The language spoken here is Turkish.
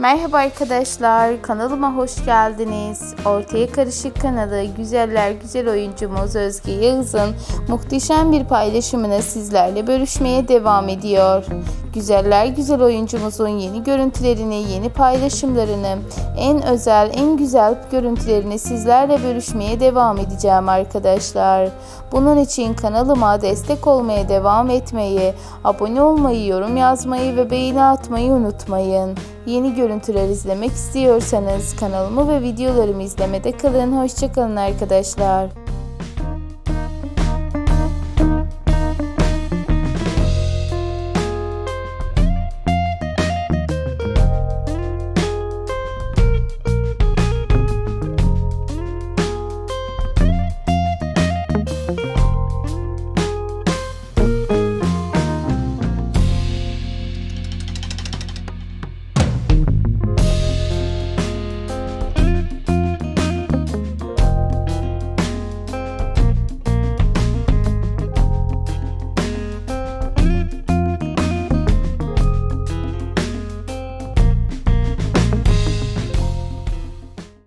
Merhaba arkadaşlar, kanalıma hoş geldiniz. Ortaya Karışık kanalı güzeller güzel oyuncumuz Özge Yağız'ın muhteşem bir paylaşımını sizlerle bölüşmeye devam ediyor. Güzeller güzel oyuncumuzun yeni görüntülerini, yeni paylaşımlarını, en özel, en güzel görüntülerini sizlerle bölüşmeye devam edeceğim arkadaşlar. Bunun için kanalıma destek olmaya devam etmeyi, abone olmayı, yorum yazmayı ve beğeni atmayı unutmayın. Yeni görüntüler izlemek istiyorsanız kanalımı ve videolarımı izlemede kalın. Hoşçakalın arkadaşlar.